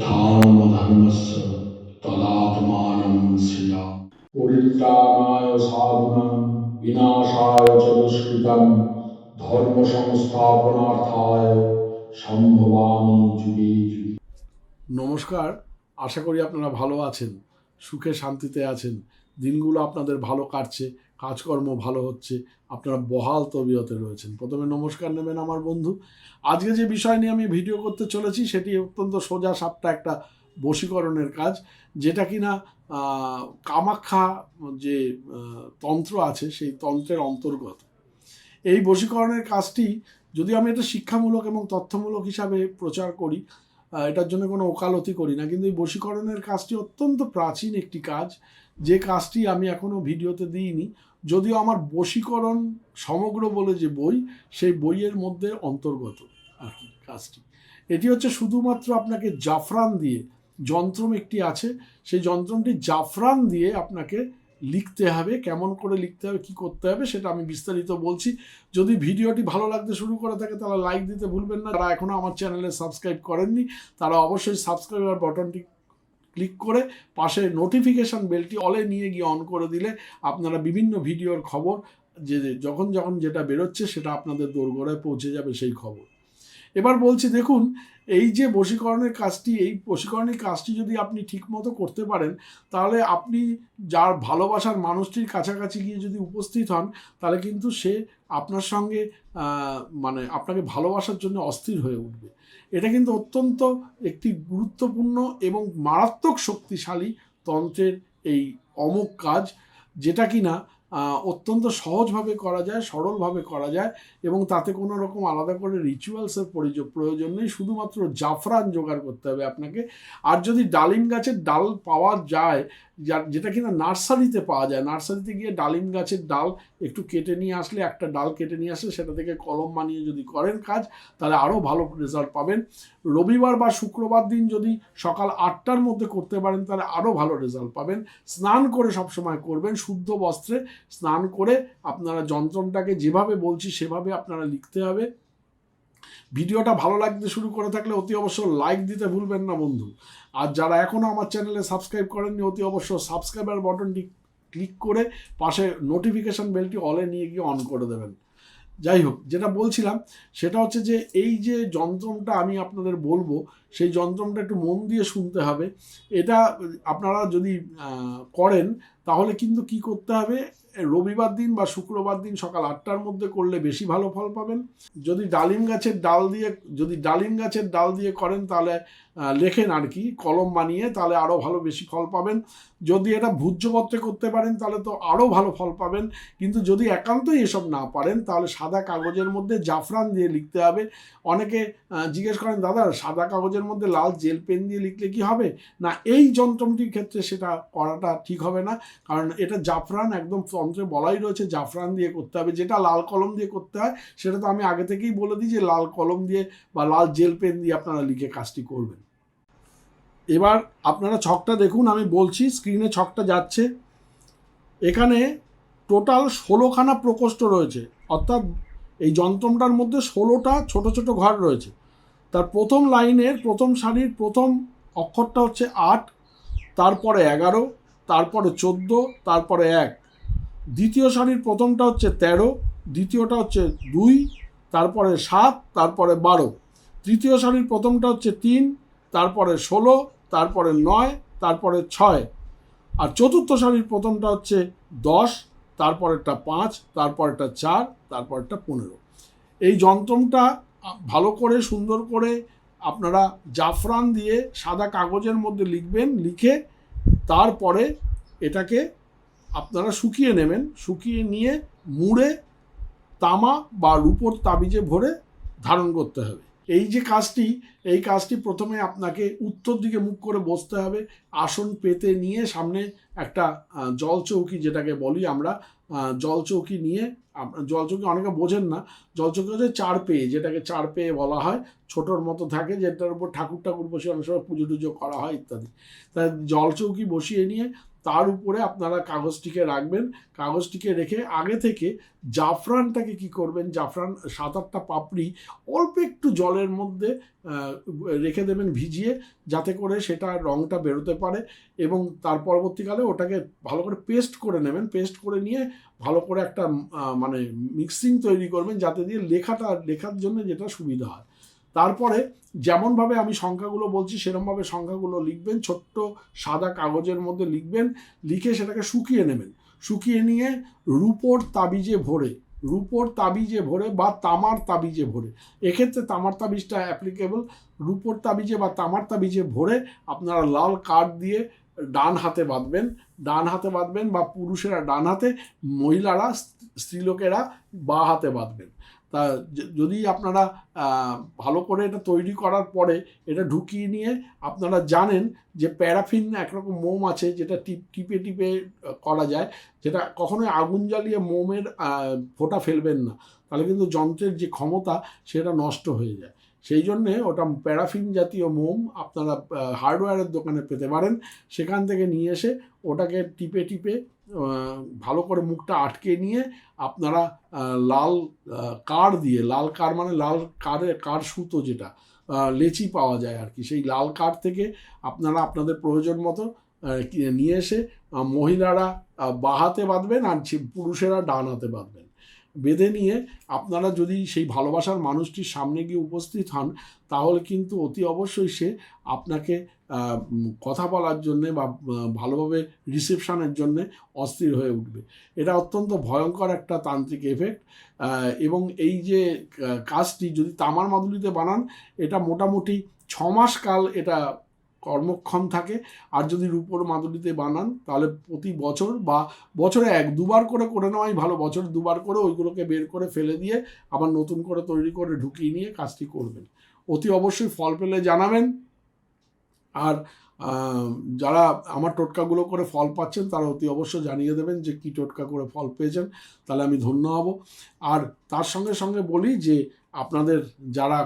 ধর্ম নমস্কার আশা করি আপনারা ভালো আছেন সুখে শান্তিতে আছেন দিনগুলো আপনাদের ভালো কাটছে কাজকর্ম ভালো হচ্ছে আপনারা বহাল তবিয়তে রয়েছেন। প্রথমে নমস্কার নেবেন আমার বন্ধু। আজকে যে বিষয় নিয়ে আমি ভিডিও করতে চলেছি সেটি অত্যন্ত সোজা সাপটা একটা বশীকরণের কাজ যেটা কিনা আহ, কামাখ্যা যে তন্ত্র আছে সেই তন্ত্রের অন্তর্গত। এই বশীকরণের কাজটি যদি আমি এটা শিক্ষামূলক এবং তথ্যমূলক হিসাবে প্রচার করি এটার জন্য কোনো ওকালতি করি না কিন্তু এই বশীকরণের কাজটি অত্যন্ত প্রাচীন একটি কাজ। যে কাজটি আমি এখনও ভিডিওতে দিইনি যদিও আমার বশীকরণ সমগ্র বলে যে বই, সেই বইয়ের মধ্যে অন্তর্গত আর কি কাজটি। এটি হচ্ছে শুধুমাত্র আপনাকে জাফরান দিয়ে, যন্ত্রম একটি আছে, সেই যন্ত্রমটি জাফরান দিয়ে আপনাকে লিখতে হবে, কেমন করে লিখতে হবে, কি করতে হবে সেটা আমি বিস্তারিত বলছি। যদি ভিডিওটি ভালো লাগতে শুরু করে থাকে তাহলে লাইক দিতে ভুলবেন না। যারা এখনও আমার চ্যানেলে সাবস্ক্রাইব করেননি, তারা অবশ্যই সাবস্ক্রাইবার বাটনটি ক্লিক করে পাশে নোটিফিকেশান বেলটি অলে নিয়ে গিয়ে অন করে দিলে আপনারা বিভিন্ন ভিডিওর খবর যে, যখন যখন যেটা বেরোচ্ছে সেটা আপনাদের দোরগোড়ায় পৌঁছে যাবে সেই খবর। এবার বলছি, দেখুন, এই যে বশীকরণের কাজটি, এই বশীকরণের কাজটি যদি আপনি ঠিকমতো করতে পারেন, তাহলে আপনি যার ভালোবাসার মানুষটির কাছাকাছি গিয়ে যদি উপস্থিত হন, তাহলে কিন্তু সে আপনার সঙ্গে মানে আপনাকে ভালোবাসার জন্য অস্থির হয়ে উঠবে। এটা কিন্তু অত্যন্ত একটি গুরুত্বপূর্ণ এবং মারাত্মক শক্তিশালী তন্ত্রের এই অমোক কাজ, যেটা কি না অত্যন্ত সহজভাবে করা যায়, সরলভাবে করা যায় এবং তাতে কোনো রকম আলাদা করে রিচুয়ালসের প্রয়োজন নেই। শুধুমাত্র জাফরান জোগাড় করতে হবে আপনাকে। আর যদি ডালিম গাছের ডাল পাওয়া যায় যেটা কিনা নার্সারিতে পাওয়া যায়। নার্সারিতে গিয়ে ডালিম গাছের ডাল একটু কেটে নিয়ে আসলে, একটা ডাল কেটে নিয়ে আসলে সেটা থেকে কলম বানিয়ে যদি করেন কাজ, তাহলে আরও ভালো রেজাল্ট পাবেন। রবিবার বা শুক্রবার দিন যদি সকাল আটটার মধ্যে করতে পারেন, তাহলে আরও ভালো রেজাল্ট পাবেন। স্নান করে সবসময় করবেন, শুদ্ধ বস্ত্রে স্নান করে আপনারা যন্ত্রণটাকে যেভাবে বলছি সেভাবে আপনারা লিখতে হবে। ভিডিওটা ভালো লাগতে শুরু করে থাকলে অতি অবশ্য লাইক দিতে ভুলবেন না বন্ধু। আর যারা এখনও আমার চ্যানেলে সাবস্ক্রাইব করেননি, অতি অবশ্য সাবস্ক্রাইবার বাটনটি ক্লিক করে পাশে নোটিফিকেশান বেলটি অলে নিয়ে গিয়ে অন করে দেবেন। যাই হোক, যেটা বলছিলাম, সেটা হচ্ছে যে এই যে যন্ত্রমটা আমি আপনাদের বলব, সেই যন্ত্রমটা একটু মন দিয়ে শুনতে হবে। এটা আপনারা যদি করেন, তাহলে কিন্তু কি করতে হবে? রবিবার দিন বা শুক্রবার দিন সকাল আটটার মধ্যে করলে বেশি ভালো ফল পাবেন। যদি ডালিম গাছের ডাল দিয়ে, যদি ডালিম গাছের ডাল দিয়ে করেন তাহলে লেখেন আর কি, কলম বানিয়ে তাহলে আরও ভালো বেশি ফল পাবেন। যদি এটা ভূজ্যপত্রে করতে পারেন তাহলে তো আরও ভালো ফল পাবেন। কিন্তু যদি একান্তই এসব না পারেন তাহলে সাদা কাগজের মধ্যে জাফরান দিয়ে লিখতে হবে। অনেকে জিজ্ঞেস করেন, দাদা, সাদা কাগজের মধ্যে লাল জেল পেন দিয়ে লিখলে কি হবে? না, এই যন্ত্রটির ক্ষেত্রে সেটা করাটা ঠিক হবে না। কারণ এটা জাফরান একদম তন্ত্রে বলাই রয়েছে জাফরান দিয়ে করতে হবে, যেটা লাল কলম দিয়ে করতে হয়, সেটা তো আমি আগে থেকেই বলে দিই যে লাল কলম দিয়ে বা লাল জেল পেন দিয়ে আপনারা লিখে কাজটি করবেন। এবার আপনারা ছকটা দেখুন, আমি বলছি স্ক্রিনে ছকটা যাচ্ছে। এখানে টোটাল ষোলোখানা প্রকোষ্ঠ রয়েছে, অর্থাৎ এই যন্ত্রটার মধ্যে ষোলোটা ছোট ছোট ঘর রয়েছে। তার প্রথম লাইনের প্রথম সারির প্রথম অক্ষরটা হচ্ছে আট, তারপরে এগারো, তারপরে চোদ্দ, তারপরে এক। দ্বিতীয় সারির প্রথমটা হচ্ছে তেরো, দ্বিতীয়টা হচ্ছে দুই, তারপরে সাত, তারপরে বারো। তৃতীয় সারির প্রথমটা হচ্ছে তিন, তারপরে ষোলো, তারপরে নয়, তারপরে ছয়। আর চতুর্থ সারির প্রথমটা হচ্ছে দশ, তারপরেরটা পাঁচ, তারপরেরটা চার, তারপরেরটা পনেরো। এই যন্ত্রমটা ভালো করে, সুন্দর করে আপনারা জাফরান দিয়ে সাদা কাগজের মধ্যে লিখবেন, লিখে তারপরে এটাকে আপনারা শুকিয়ে নেবেন। শুকিয়ে নিয়ে মুড়ে, তামা বা রূপোর তাবিজে ভরে ধারণ করতে হবে। এই যে কাজটি, এই কাজটি প্রথমে আপনাকে উত্তর দিকে মুখ করে বসতে হবে। আসন পেতে নিয়ে সামনে একটা জল চৌকি যেটাকে বলি আমরা জল চৌকি নিয়ে জল চৌকি অনেকে বোঝেন না। জল চৌকি হচ্ছে চার পেয়ে যেটাকে চার পেয়ে বলা হয়। ছোটোর মতো থাকে, যেটার উপর ঠাকুর ঠাকুর বসে অনেক সময় পুজো টুজো করা হয় ইত্যাদি। তাই জল চৌকি বসিয়ে নিয়ে তার উপরে আপনারা কাগজটিকে রাখবেন। কাগজটিকে রেখে আগে থেকে জাফরানটাকে কি করবেন? জাফরান সাত আটটা পাপড়ি অল্প একটু জলের মধ্যে রেখে দেবেন ভিজিয়ে, যাতে করে সেটা রঙটা বেরোতে পারে এবং তার পরবর্তীকালে ওটাকে ভালো করে পেস্ট করে নেবেন। পেস্ট করে নিয়ে ভালো করে একটা মানে মিক্সিং তৈরি করবেন যাতে দিয়ে লেখাটা, লেখার জন্য যেটা সুবিধা হয়। তারপরে যেমনভাবে আমি সংখ্যাগুলো বলছি সেরকমভাবে সংখ্যাগুলো লিখবেন, ছোট্ট সাদা কাগজের মধ্যে লিখবেন, লিখে সেটাকে শুকিয়ে নেবেন। শুকিয়ে নিয়ে রূপোর তাবিজে ভরে, রূপোর তাবিজে ভরে বা তামার তাবিজে ভরে। এক্ষেত্রে তামার তাবিজটা অ্যাপ্লিকেবল রূপোর তাবিজে বা তামার তাবিজে ভরে আপনারা লাল কাঠ দিয়ে ডান হাতে বাঁধবেন, ডান হাতে বাঁধবেন বা পুরুষেরা ডান হাতে, মহিলারা, স্ত্রীলোকেরা বা হাতে বাঁধবেন। তা যদি আপনারা ভালো করে এটা তৈরি করার পরে এটা ঢুকিয়ে নিয়ে আপনারা জানেন যে প্যারাফিন একরকম মোম আছে যেটা টিপ, টিপে টিপে করা যায়, যেটা কখনোই আগুন জ্বালিয়ে মোমের ফোঁটা ফেলবেন না। তাহলে কিন্তু যন্ত্রের যে ক্ষমতা সেটা নষ্ট হয়ে যায়। সেই জন্যে ওটা প্যারাফিন জাতীয় মোম আপনারা হার্ডওয়্যারের দোকানে পেতে পারেন। সেখান থেকে নিয়ে এসে ওটাকে টিপে টিপে ভালো করে মুখটা আটকে নিয়ে আপনারা লাল কার দিয়ে, লাল কার মানে লাল কারে, কার সুতো যেটা লেচি পাওয়া যায় আর কি। সেই লাল কার থেকে আপনারা আপনাদের প্রয়োজন মতো নিয়ে এসে মহিলারা বাহাতে বাঁধবেন আর পুরুষেরা ডানাতে বাঁধবেন। বেঁধে নিয়ে আপনারা যদি সেই ভালোবাসার মানুষটির সামনে গিয়ে উপস্থিত হন, তাহলে কিন্তু অতি অবশ্যই সে আপনাকে কথা বলার জন্যে বা ভালোভাবে রিসেপশানের জন্যে অস্থির হয়ে উঠবে। এটা অত্যন্ত ভয়ঙ্কর একটা তান্ত্রিক এফেক্ট এবং এই যে কাজটি যদি তামার মাদুলিতে বানান, এটা মোটামুটি ছমাস কাল এটা কর্মক্ষম থাকে। আর যদি রূপোর মাদুলিতে বানান, তাহলে প্রতি বছর বা বছরে এক, দুবার করে করে নেওয়াই ভালো। বছর দুবার করে ওইগুলোকে বের করে ফেলে দিয়ে আবার নতুন করে তৈরি করে ঢুকিয়ে নিয়ে কাজটি করবেন। অতি অবশ্যই ফল পেলে জানাবেন। আর যারা আমার টোটকাগুলো করে ফল পাচ্ছেন, তারা অতি অবশ্য জানিয়ে দেবেন যে কী টোটকা করে ফল পেয়েছেন। তাহলে আমি ধন্য হব। আর তার সঙ্গে সঙ্গে বলি যে আপনাদের যারা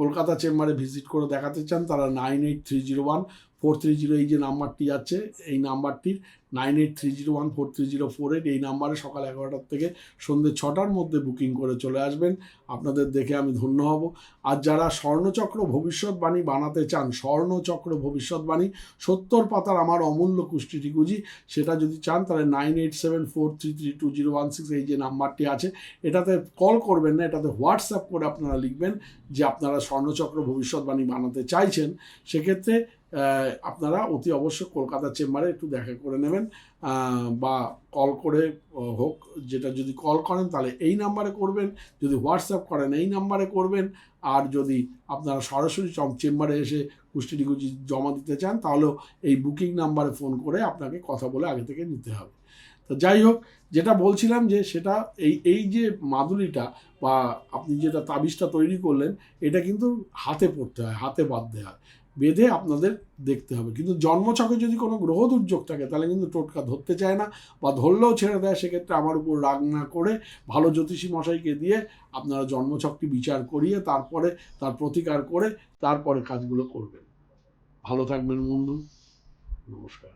কলকাতা চেম্বারে ভিজিট করে দেখাতে চান, তারা nine eight three zero one four three zero এই যে নাম্বারটি আছে এই নাম্বারটির nine eight three zero one four three zero four eight এই নাম্বারে সকাল এগারোটার থেকে সন্ধ্যে ছটার মধ্যে বুকিং করে চলে আসবেন। আপনাদের দেখে আমি ধন্য হব। আর যারা স্বর্ণচক্র ভবিষ্যৎবাণী বানাতে চান, স্বর্ণচক্র ভবিষ্যৎবাণী, সত্তর পাতার আমার অমূল্য কুষ্টিটি গুজি সেটা যদি চান, তাহলে nine eight seven four three three two zero one six এই যে নাম্বারটি আছে, এটাতে কল করবেন না, এটাতে হোয়াটসঅ্যাপ করে আপনারা লিখবেন যে আপনারা স্বর্ণচক্র ভবিষ্যৎবাণী বানাতে চাইছেন, সেক্ষেত্রে আপনারা অতি অবশ্যই কলকাতা চেম্বারে একটু দেখা করে নেবেন বা কল করে হোক, যেটা যদি কল করেন তাহলে এই নাম্বারে করবেন, যদি হোয়াটসঅ্যাপ করেন এই নাম্বারে করবেন, আর যদি আপনারা সরাসরি চম- চেম্বারে এসে কুষ্টিটিগুজি জমা দিতে চান, তাহলেও এই বুকিং নাম্বারে ফোন করে আপনাকে কথা বলে আগে থেকে নিতে হবে। তো যাই হোক, যেটা বলছিলাম যে সেটা এই এই যে মাদুলিটা বা আপনি যেটা তাবিজটা তৈরি করলেন, এটা কিন্তু হাতে পড়তে হয়, হাতে বাঁধতে হয়। বেঁধে আপনাদের দেখতে হবে। কিন্তু জন্মছকে যদি কোনো গ্রহ দুর্যোগ থাকে, তাহলে কিন্তু টোটকা ধরতে চায় না বা ধরলেও ছেড়ে দেয়। সেক্ষেত্রে আমার উপর রাগ না করে ভালো জ্যোতিষী মশাইকে দিয়ে আপনারা জন্মছকটি বিচার করিয়ে তারপরে তার প্রতিকার করে তারপরে কাজগুলো করবেন। ভালো থাকবেন বন্ধু। নমস্কার।